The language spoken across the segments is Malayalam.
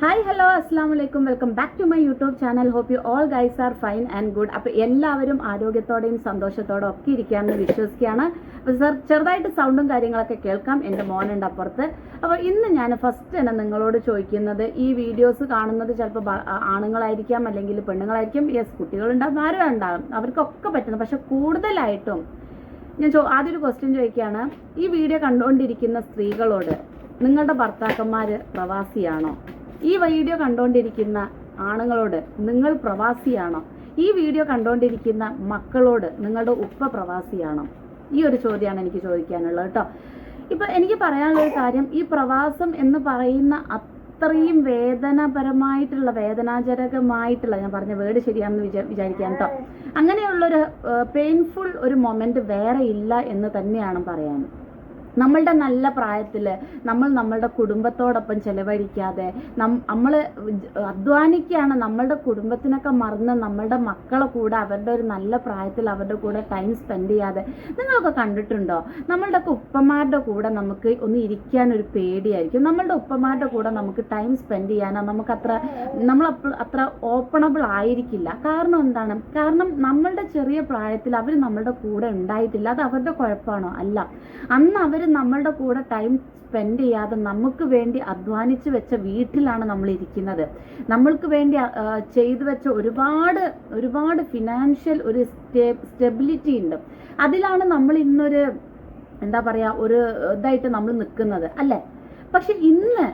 ഹായ് ഹലോ അസ്സാം വലൈക്കും welcome back to my YouTube channel hope you all guys are fine and good അപ്പോൾ എല്ലാവരും ആരോഗ്യത്തോടെയും സന്തോഷത്തോടെ ഒക്കെ ഇരിക്കാമെന്ന് വിശ്വസിക്കുകയാണ്. അപ്പോൾ സർ ചെറുതായിട്ട് സൗണ്ടും കാര്യങ്ങളൊക്കെ കേൾക്കാം. എന്റെ മോനുണ്ട് അപ്പുറത്ത്. അപ്പോൾ ഇന്ന് ഞാൻ ഫസ്റ്റ് തന്നെ നിങ്ങളോട് ചോദിക്കുന്നത് ഈ വീഡിയോസ് കാണുന്നത് ചിലപ്പോൾ ആണുങ്ങളായിരിക്കാം അല്ലെങ്കിൽ പെണ്ണുങ്ങളായിരിക്കും. യെസ് കുട്ടികളുണ്ടാകും ആരും ഉണ്ടാകും അവർക്കൊക്കെ പറ്റുന്നു പക്ഷെ കൂടുതലായിട്ടും ഞാൻ ചോ ആദ്യം ഒരു ക്വസ്റ്റ്യൻ ചോദിക്കുകയാണ്. ഈ വീഡിയോ കണ്ടുകൊണ്ടിരിക്കുന്ന സ്ത്രീകളോട് നിങ്ങളുടെ ഭർത്താക്കന്മാർ പ്രവാസിയാണോ? ഈ വീഡിയോ കണ്ടുകൊണ്ടിരിക്കുന്ന ആണുങ്ങളോട് നിങ്ങൾ പ്രവാസിയാണോ? ഈ വീഡിയോ കണ്ടുകൊണ്ടിരിക്കുന്ന മക്കളോട് നിങ്ങളുടെ ഉപ്പ പ്രവാസിയാണോ? ഈ ഒരു ചോദ്യമാണ് എനിക്ക് ചോദിക്കാനുള്ളത് കേട്ടോ. ഇപ്പൊ എനിക്ക് പറയാനുള്ള കാര്യം ഈ പ്രവാസം എന്ന് പറയുന്ന അത്രയും വേദനാപരമായിട്ടുള്ള വേദനാജനകമായിട്ടുള്ള ഞാൻ പറഞ്ഞ വേർഡ് ശരിയാണെന്ന് വിചാ വിചാരിക്കാം കേട്ടോ. അങ്ങനെയുള്ളൊരു പെയിൻഫുൾ ഒരു മൊമെന്റ് വേറെ ഇല്ല എന്ന് തന്നെയാണ് പറയാൻ. നമ്മളുടെ നല്ല പ്രായത്തിൽ നമ്മൾ നമ്മളുടെ കുടുംബത്തോടൊപ്പം ചെലവഴിക്കാതെ നമ്മൾ അധ്വാനിക്കുകയാണ് നമ്മളുടെ കുടുംബത്തിനൊക്കെ മറന്ന് നമ്മളുടെ മക്കളെ കൂടെ അവരുടെ ഒരു നല്ല പ്രായത്തിൽ അവരുടെ കൂടെ ടൈം സ്പെൻഡ് ചെയ്യാതെ. നിങ്ങളൊക്കെ കണ്ടിട്ടുണ്ടോ? നമ്മളുടെ ഉപ്പമാരുടെ കൂടെ നമുക്ക് ഒന്ന് ഇരിക്കാൻ ഒരു പേടിയായിരിക്കും. നമ്മളുടെ ഉപ്പമാരുടെ കൂടെ നമുക്ക് ടൈം സ്പെൻഡ് ചെയ്യാനോ നമുക്ക് അത്ര നമ്മൾ അത്ര ഓപ്പണബിൾ ആയിരിക്കില്ല. കാരണം എന്താണ്? കാരണം നമ്മളുടെ ചെറിയ പ്രായത്തിൽ അവർ നമ്മളുടെ കൂടെ ഉണ്ടായിട്ടില്ല. അത് അവരുടെ കുഴപ്പമാണോ? അല്ല. അന്ന് അവർ നമ്മളുടെ കൂടെ ടൈം സ്പെൻഡ് ചെയ്യാതെ നമുക്ക് വേണ്ടി അധ്വാനിച്ച് വെച്ച വീട്ടിലാണ് നമ്മൾ ഇരിക്കുന്നത്. നമ്മൾക്ക് വേണ്ടി ചെയ്തു വെച്ച ഒരുപാട് ഒരുപാട് ഫിനാൻഷ്യൽ ഒരു സ്റ്റെബിലിറ്റി ഉണ്ട്. അതിലാണ് നമ്മൾ ഇന്നൊരു എന്താ പറയാ ഒരു ഇതായിട്ട് നമ്മൾ നിൽക്കുന്നത്. അല്ലേ? പക്ഷെ ഇന്ന്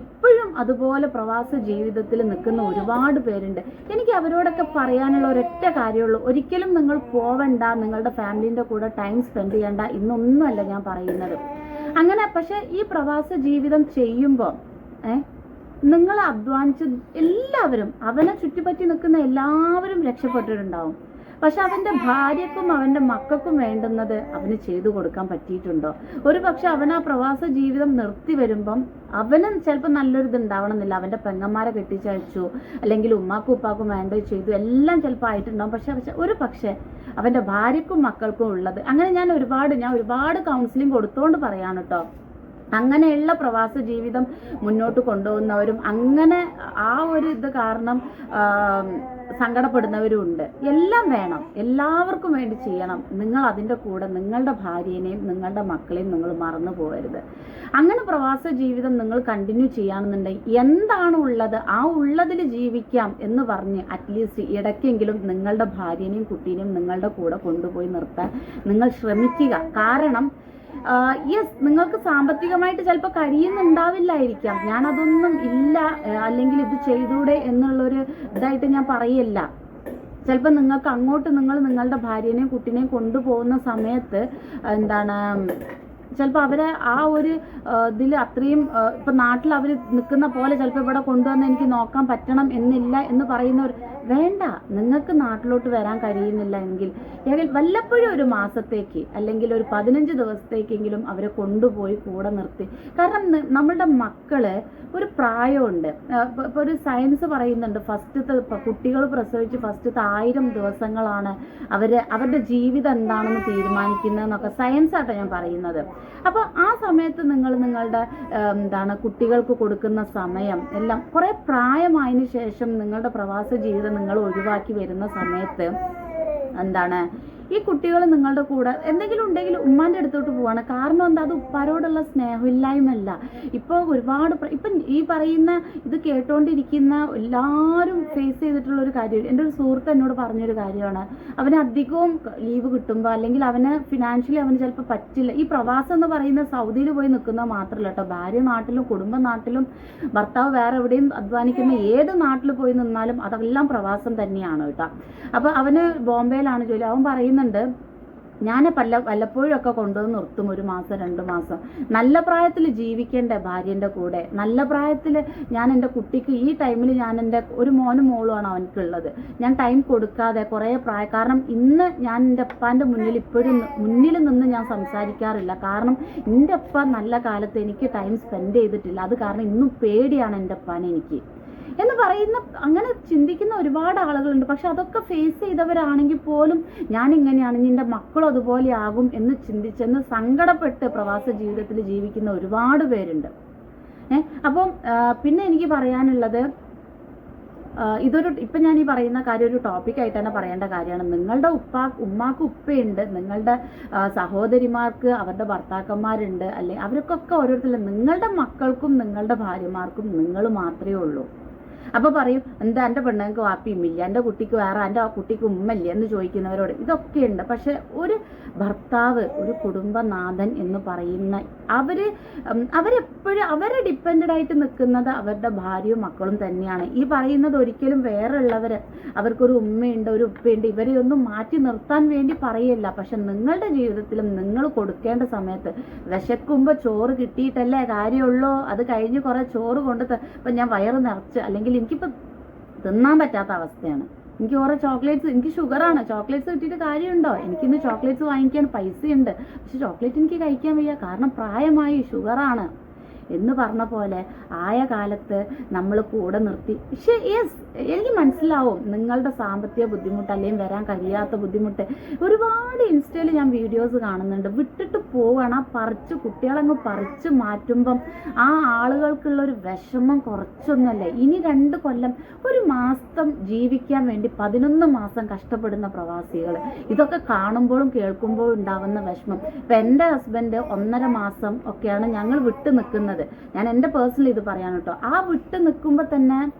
ഇപ്പോഴും അതുപോലെ പ്രവാസ ജീവിതത്തിൽ നിൽക്കുന്ന ഒരുപാട് പേരുണ്ട്. എനിക്ക് അവരോടൊക്കെ പറയാനുള്ള ഒരൊറ്റ കാര്യമുള്ളൂ. ഒരിക്കലും നിങ്ങൾ പോവണ്ട നിങ്ങളുടെ ഫാമിലിന്റെ കൂടെ ടൈം സ്പെൻഡ് ചെയ്യണ്ട ഇന്നൊന്നുമല്ല ഞാൻ പറയുന്നത്. അങ്ങനെ പക്ഷെ ഈ പ്രവാസ ജീവിതം ചെയ്യുമ്പോൾ ഏ നിങ്ങൾ അധ്വാനിച്ച് എല്ലാവരും അവനെ ചുറ്റിപ്പറ്റി നിൽക്കുന്ന എല്ലാവരും രക്ഷപ്പെട്ടിട്ടുണ്ടാവും. പക്ഷെ അവന്റെ ഭാര്യക്കും അവന്റെ മക്കൾക്കും വേണ്ടുന്നത് അവന് ചെയ്തു കൊടുക്കാൻ പറ്റിയിട്ടുണ്ടോ? ഒരു പക്ഷെ അവൻ ആ പ്രവാസ ജീവിതം നിർത്തി വരുമ്പം അവനും ചിലപ്പോൾ നല്ലൊരു ഇത് ഉണ്ടാവണമെന്നില്ല. അവന്റെ പെങ്ങന്മാരെ കെട്ടിച്ചയച്ചു അല്ലെങ്കിൽ ഉമ്മാക്കും ഉപ്പാക്കും വേണ്ടത് ചെയ്തു എല്ലാം ചിലപ്പോൾ ആയിട്ടുണ്ടാവും. പക്ഷെ പക്ഷെ ഒരു പക്ഷെ അവന്റെ ഭാര്യക്കും മക്കൾക്കും ഉള്ളത്. അങ്ങനെ ഞാൻ ഒരുപാട് ഞാൻ ഒരുപാട് കൗൺസിലിംഗ് കൊടുത്തോണ്ട് പറയാണ് കേട്ടോ അങ്ങനെയുള്ള പ്രവാസ ജീവിതം മുന്നോട്ട് കൊണ്ടുപോകുന്നവരും അങ്ങനെ ആ ഒരു ഇത് കാരണം സങ്കടപ്പെടുന്നവരും ഉണ്ട്. എല്ലാം വേണം. എല്ലാവർക്കും വേണ്ടി ചെയ്യണം. നിങ്ങൾ അതിന്റെ കൂടെ നിങ്ങളുടെ ഭാര്യനെയും നിങ്ങളുടെ മക്കളെയും നിങ്ങൾ മറന്നു പോകരുത്. അങ്ങനെ പ്രവാസ ജീവിതം നിങ്ങൾ കണ്ടിന്യൂ ചെയ്യുകയാണെന്നുണ്ടെങ്കിൽ എന്താണ് ഉള്ളത്? ആ ഉള്ളതിൽ ജീവിക്കാം എന്ന് പറഞ്ഞ് അറ്റ്ലീസ്റ്റ് ഇടയ്ക്കെങ്കിലും നിങ്ങളുടെ ഭാര്യനെയും കുട്ടീനെയും നിങ്ങളുടെ കൂടെ കൊണ്ടുപോയി നിർത്താൻ നിങ്ങൾ ശ്രമിക്കുക. കാരണം യെസ് നിങ്ങൾക്ക് സാമ്പത്തികമായിട്ട് ചിലപ്പോൾ കഴിയുന്നുണ്ടാവില്ലായിരിക്കാം ഞാൻ അതൊന്നും ഇല്ല അല്ലെങ്കിൽ ഇത് ചെയ്തൂടെ എന്നുള്ളൊരു ഇതായിട്ട് ഞാൻ പറയല്ല. ചിലപ്പോൾ നിങ്ങൾക്ക് അങ്ങോട്ട് നിങ്ങൾ നിങ്ങളുടെ ഭാര്യനെയും കുട്ടീനെയും കൊണ്ടുപോകുന്ന സമയത്ത് എന്താണ് ചിലപ്പോൾ അവരെ ആ ഒരു ഇതിൽ അത്രയും ഇപ്പം നാട്ടിൽ അവർ നിൽക്കുന്ന പോലെ ചിലപ്പോൾ ഇവിടെ കൊണ്ടുവന്ന് എനിക്ക് നോക്കാൻ പറ്റണം എന്നില്ല എന്ന് പറയുന്നവർ വേണ്ട നിങ്ങൾക്ക് നാട്ടിലോട്ട് വരാൻ കഴിയുന്നില്ല എങ്കിൽ. വല്ലപ്പോഴും ഒരു മാസത്തേക്ക് അല്ലെങ്കിൽ ഒരു പതിനഞ്ച് ദിവസത്തേക്കെങ്കിലും അവരെ കൊണ്ടുപോയി കൂടെ നിർത്തി. കാരണം നമ്മളുടെ മക്കൾ ഒരു പ്രായമുണ്ട്. ഇപ്പൊ ഒരു സയൻസ് പറയുന്നുണ്ട് ഫസ്റ്റത്തെ കുട്ടികൾ പ്രസവിച്ച് ഫസ്റ്റത്തെ ആയിരം ദിവസങ്ങളാണ് അവർ അവരുടെ ജീവിതം എന്താണെന്ന് തീരുമാനിക്കുന്നതെന്നൊക്കെ സയൻസ് ആട്ടോ ഞാൻ പറയുന്നത്. അപ്പോൾ ആ സമയത്ത് നിങ്ങൾ നിങ്ങളുടെ എന്താണ് കുട്ടികൾക്ക് കൊടുക്കുന്ന സമയം എല്ലാം കുറേ പ്രായമായതിനു ശേഷം നിങ്ങളുടെ പ്രവാസ ജീവിതം നിങ്ങൾ ഒഴിവാക്കി വരുന്ന സമയത്ത് എന്താണ് ഈ കുട്ടികൾ നിങ്ങളുടെ കൂടെ എന്തെങ്കിലും ഉണ്ടെങ്കിൽ ഉമ്മാന്റെ അടുത്തോട്ട് പോവാണ്. കാരണം എന്താ? അത് ഉപ്പാരോടുള്ള സ്നേഹമില്ലായ്മല്ല ഇപ്പോൾ ഒരുപാട് ഇപ്പം ഈ പറയുന്ന ഇത് കേട്ടോണ്ടിരിക്കുന്ന എല്ലാവരും ഫേസ് ചെയ്തിട്ടുള്ള ഒരു കാര്യം എന്റെ ഒരു സുഹൃത്ത് എന്നോട് പറഞ്ഞൊരു കാര്യമാണ്. അവന് അധികവും ലീവ് കിട്ടുമ്പോൾ അല്ലെങ്കിൽ അവന് ഫിനാൻഷ്യലി അവന് ചിലപ്പോൾ പറ്റില്ല. ഈ പ്രവാസം എന്ന് പറയുന്ന സൗദിയിൽ പോയി നിൽക്കുന്ന മാത്രമല്ല കേട്ടോ. ഭാര്യ നാട്ടിലും കുടുംബ നാട്ടിലും ഭർത്താവ് വേറെ എവിടെയും അധ്വാനിക്കുന്ന ഏത് നാട്ടിൽ പോയി നിന്നാലും അതെല്ലാം പ്രവാസം തന്നെയാണ് കേട്ടോ. അപ്പോൾ അവന് ബോംബെയിലാണ് ജോലി. അവൻ പറയുന്നുണ്ട് ഞാൻ പല വല്ലപ്പോഴൊക്കെ കൊണ്ടുവന്ന് നിർത്തും ഒരു മാസം രണ്ട് മാസം. നല്ല പ്രായത്തിൽ ജീവിക്കേണ്ട ഭാര്യന്റെ കൂടെ. നല്ല പ്രായത്തിൽ ഞാൻ എന്റെ കുട്ടിക്ക് ഈ ടൈമിൽ ഞാൻ എന്റെ ഒരു മോനും മോളുമാണ് അവനക്കുള്ളത് ഞാൻ ടൈം കൊടുക്കാതെ കുറേ പ്രായം കാരണം ഇന്ന് ഞാൻ എന്റെ അപ്പാന്റെ മുന്നിൽ ഇപ്പോഴും മുന്നിൽ നിന്ന് ഞാൻ സംസാരിക്കാറില്ല. കാരണം എന്റെ അപ്പ നല്ല കാലത്ത് എനിക്ക് ടൈം സ്പെൻഡ് ചെയ്തിട്ടില്ല. അത് കാരണം ഇന്നും പേടിയാണ് എന്റെ അപ്പാനെ എനിക്ക്. എന്ന് പറയുന്ന അങ്ങനെ ചിന്തിക്കുന്ന ഒരുപാട് ആളുകളുണ്ട്. പക്ഷെ അതൊക്കെ ഫേസ് ചെയ്തവരാണെങ്കിൽ പോലും ഞാൻ ഇങ്ങനെയാണ് നിന്റെ മക്കളും അതുപോലെ ആകും എന്ന് ചിന്തിച്ചെന്ന് സങ്കടപ്പെട്ട് പ്രവാസ ജീവിതത്തിൽ ജീവിക്കുന്ന ഒരുപാട് പേരുണ്ട്. ഏ അപ്പം പിന്നെ എനിക്ക് പറയാനുള്ളത് ഇതൊരു ഇപ്പം ഞാൻ ഈ പറയുന്ന കാര്യം ഒരു ടോപ്പിക് ആയിട്ട് തന്നെ പറയേണ്ട കാര്യമാണ്. നിങ്ങളുടെ ഉപ്പ ഉമ്മാക്ക് ഉപ്പയുണ്ട്. നിങ്ങളുടെ സഹോദരിമാർക്ക് അവരുടെ ഭർത്താക്കന്മാരുണ്ട്. അല്ലെ അവർക്കൊക്കെ ഓരോരുത്തരും നിങ്ങളുടെ മക്കൾക്കും നിങ്ങളുടെ ഭാര്യമാർക്കും നിങ്ങൾ മാത്രമേ ഉള്ളൂ. അപ്പൊ പറയും എന്താ എന്റെ പെണ്ണുങ്ങൾക്ക് വാപ്പിയുമില്ല? എന്റെ കുട്ടിക്ക് വേറെ എന്റെ ആ കുട്ടിക്ക് ഉമ്മയില്ല? എന്ന് ചോദിക്കുന്നവരോട്. ഇതൊക്കെയുണ്ട് പക്ഷെ ഒരു ഭർത്താവ് ഒരു കുടുംബനാഥൻ എന്ന് പറയുന്ന അവർ അവരെപ്പോഴും അവരെ ഡിപ്പെൻഡ് ആയിട്ട് നിൽക്കുന്നത് അവരുടെ ഭാര്യയും മക്കളും തന്നെയാണ്. ഈ പറയുന്നത് ഒരിക്കലും വേറെ ഉള്ളവര് അവർക്കൊരു ഉമ്മയുണ്ട് ഒരു ഉപ്പയുണ്ട് ഇവരെ ഒന്നും മാറ്റി നിർത്താൻ വേണ്ടി പറയല്ല. പക്ഷെ നിങ്ങളുടെ ജീവിതത്തിലും നിങ്ങൾ കൊടുക്കേണ്ട സമയത്ത് വിശക്കുമ്പോൾ ചോറ് കിട്ടിയിട്ടല്ലേ കാര്യമുള്ളൂ? അത് കഴിഞ്ഞ് കുറെ ചോറ് കൊണ്ട് ഇപ്പൊ ഞാൻ വയറ് നിറച്ച് അല്ലെങ്കിൽ എനിക്കിപ്പോ തിന്നാൻ പറ്റാത്ത അവസ്ഥയാണ്. എനിക്ക് കുറേ ചോക്ലേറ്റ്സ് എനിക്ക് ഷുഗറാണ്. ചോക്ലേറ്റ്സ് കിട്ടിയിട്ട് കാര്യമുണ്ടോ? എനിക്കിന്ന് ചോക്ലേറ്റ്സ് വാങ്ങിക്കാൻ പൈസയുണ്ട്. പക്ഷെ ചോക്ലേറ്റ് എനിക്ക് കഴിക്കാൻ വയ്യ. കാരണം പ്രായമായി ഷുഗറാണ്. എന്ന് പറഞ്ഞ പോലെ ആയ കാലത്ത് നമ്മൾ കൂടെ നിർത്തി. പക്ഷേ യെസ് എനിക്ക് മനസ്സിലാവും നിങ്ങളുടെ സാമ്പത്തിക ബുദ്ധിമുട്ട് അല്ലെങ്കിൽ വരാൻ കഴിയാത്ത ബുദ്ധിമുട്ട്. ഒരുപാട് ഇൻസ്റ്റയിൽ ഞാൻ വീഡിയോസ് കാണുന്നുണ്ട്. വിട്ടിട്ട് പോവാണ്. ആ പറിച്ച് കുട്ടികളങ്ങ് പറിച്ച് മാറ്റുമ്പം ആ ആളുകൾക്കുള്ള ഒരു വിഷമം കുറച്ചൊന്നുമല്ല ഇനി രണ്ട് കൊല്ലം ഒരു മാസം ജീവിക്കാൻ വേണ്ടി പതിനൊന്ന് മാസം കഷ്ടപ്പെടുന്ന പ്രവാസികൾ ഇതൊക്കെ കാണുമ്പോഴും കേൾക്കുമ്പോഴും ഉണ്ടാവുന്ന വിഷമം. ഇപ്പം എന്റെ ഹസ്ബൻഡ് ഒന്നര മാസം ഒക്കെയാണ് ഞങ്ങൾ വിട്ടു നിൽക്കുന്നത്. ഞാൻ എന്റെ പേഴ്സണൽ ഇത് പറയാൻ കേട്ടോ. ആ വിട്ട് നിൽക്കുമ്പോൾ തന്നെ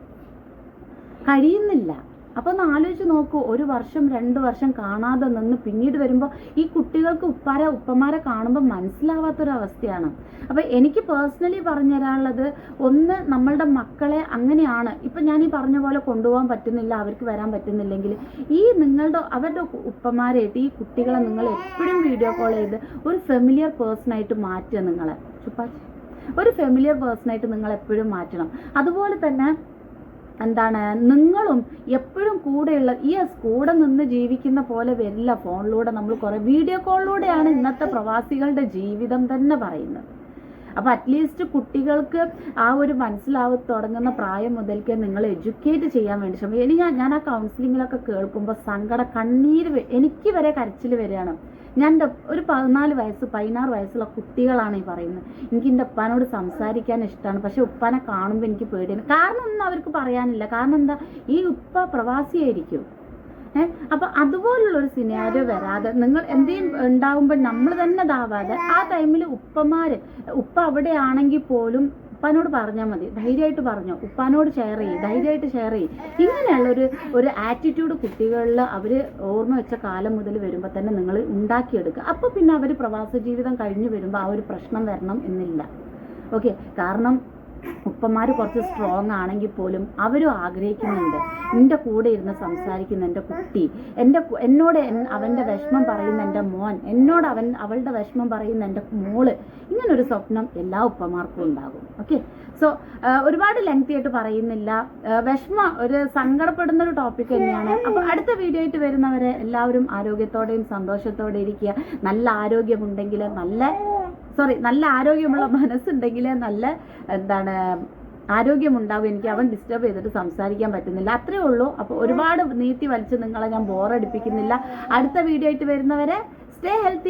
കഴിയുന്നില്ല. അപ്പോൾ ഒന്ന് ആലോചിച്ച് നോക്കൂ. ഒരു വർഷം രണ്ട് വർഷം കാണാതെ നിന്ന് പിന്നീട് വരുമ്പോൾ ഈ കുട്ടികൾക്ക് ഉപ്പാര ഉപ്പമാരെ കാണുമ്പോൾ മനസ്സിലാവാത്തൊരവസ്ഥയാണ്. അപ്പോൾ എനിക്ക് പേഴ്സണലി പറഞ്ഞു തരാനുള്ളത് ഒന്ന് നമ്മളുടെ മക്കളെ അങ്ങനെയാണ്. ഇപ്പൊ ഞാൻ ഈ പറഞ്ഞ പോലെ കൊണ്ടുപോകാൻ പറ്റുന്നില്ല അവർക്ക് വരാൻ പറ്റുന്നില്ലെങ്കിൽ ഈ നിങ്ങളുടെ അവരുടെ ഉപ്പമാരായിട്ട് ഈ കുട്ടികളെ നിങ്ങൾ എപ്പോഴും വീഡിയോ കോൾ ചെയ്ത് ഒരു ഫെമിലിയർ പേഴ്സണായിട്ട് മാറ്റുക നിങ്ങളെ. ചുപ്പാച്ചി ഒരു ഫെമിലിയർ പേഴ്സണായിട്ട് നിങ്ങൾ എപ്പോഴും മാറ്റണം. അതുപോലെ തന്നെ എന്താണ് നിങ്ങളും എപ്പോഴും കൂടെയുള്ള ഈ കൂടെ നിന്ന് ജീവിക്കുന്ന പോലെ വരില്ല ഫോണിലൂടെ നമ്മൾ കുറേ വീഡിയോ കോളിലൂടെയാണ് ഇന്നത്തെ പ്രവാസികളുടെ ജീവിതം തന്നെ പറയുന്നത്. അപ്പൊ അറ്റ്ലീസ്റ്റ് കുട്ടികൾക്ക് ആ ഒരു മനസ്സിലാവ തുടങ്ങുന്ന പ്രായം മുതൽക്ക് നിങ്ങൾ എഡ്യൂക്കേറ്റ് ചെയ്യാൻ വേണ്ടി ശ്രമിക്കും ഇനി ഞാൻ ഞാൻ ആ കൗൺസിലിങ്ങിലൊക്കെ കേൾക്കുമ്പോൾ സങ്കട കണ്ണീര് എനിക്ക് വരെ കരച്ചിൽ വരികയാണ്. ഞാൻ എന്റെ ഒരു പതിനാല് വയസ്സ് പതിനാറ് വയസ്സുള്ള കുട്ടികളാണ് ഈ പറയുന്നത്. എനിക്ക് എന്റെ ഉപ്പാനോട് സംസാരിക്കാൻ ഇഷ്ടമാണ് പക്ഷെ ഉപ്പാനെ കാണുമ്പോൾ എനിക്ക് പേടിയാണ്. കാരണം ഒന്നും അവർക്ക് പറയാനില്ല. കാരണം എന്താ? ഈ ഉപ്പ പ്രവാസിയായിരിക്കും. ഏഹ് അപ്പൊ അതുപോലുള്ള ഒരു സിനാരിയോ വരാതെ നിങ്ങൾ എന്തെങ്കിലും ഉണ്ടാവുമ്പോൾ നമ്മൾ തന്നെ ഇതാവാതെ ആ ടൈമിൽ ഉപ്പമാര് ഉപ്പ അവിടെ ആണെങ്കിൽ പോലും ഉപ്പാനോട് പറഞ്ഞാൽ മതി. ധൈര്യമായിട്ട് പറഞ്ഞോ. ഉപ്പാനോട് ഷെയർ ചെയ്യും. ധൈര്യമായിട്ട് ഷെയർ ചെയ്യും. ഇങ്ങനെയുള്ള ഒരു ഒരു ആറ്റിറ്റ്യൂഡ് കുട്ടികളിൽ അവർ ഓർമ്മ വെച്ച കാലം മുതൽ വരുമ്പോൾ തന്നെ നിങ്ങൾ ഉണ്ടാക്കിയെടുക്കുക അപ്പോൾ പിന്നെ അവർ പ്രവാസ ജീവിതം കഴിഞ്ഞ് വരുമ്പോൾ ആ ഒരു പ്രശ്നം വരണം എന്നില്ല. ഓക്കെ കാരണം ഉപ്പമാർ കുറച്ച് സ്ട്രോങ് ആണെങ്കിൽ പോലും അവരും ആഗ്രഹിക്കുന്നുണ്ട്. എന്റെ കൂടെ ഇരുന്ന് സംസാരിക്കുന്ന എന്റെ കുട്ടി എന്റെ എന്നോട് അവന്റെ വിഷമം പറയുന്ന എന്റെ മോൻ എന്നോട് അവൻ അവളുടെ വിഷമം പറയുന്ന എന്റെ മോൾ ഇങ്ങനൊരു സ്വപ്നം എല്ലാ ഉപ്പമാർക്കും ഉണ്ടാകും. ഓക്കെ സോ ഒരുപാട് ലെങ്തി ആയിട്ട് പറയുന്നില്ല. വിഷമ വിഷമം ഒരു സങ്കടപ്പെടുന്ന ഒരു ടോപ്പിക് തന്നെയാണ് അപ്പോൾ അടുത്ത വീഡിയോ ആയിട്ട് വരുന്നവരെ എല്ലാവരും ആരോഗ്യത്തോടെയും സന്തോഷത്തോടെ ഇരിക്കുക. നല്ല ആരോഗ്യമുണ്ടെങ്കിൽ നല്ല സോറി നല്ല ആരോഗ്യമുള്ള മനസ്സുണ്ടെങ്കിൽ നല്ല എന്താണ് ആരോഗ്യമുണ്ടാവും. എനിക്ക് അവൻ ഡിസ്റ്റർബ് ചെയ്തിട്ട് സംസാരിക്കാൻ പറ്റുന്നില്ല. അത്രേ ഉള്ളൂ. അപ്പോൾ ഒരുപാട് നീട്ടി വലിച്ച് നിങ്ങളെ ഞാൻ ബോറടിപ്പിക്കുന്നില്ല അടുത്ത വീഡിയോ ആയിട്ട് വരുന്നവരെ സ്റ്റേ ഹെൽത്തി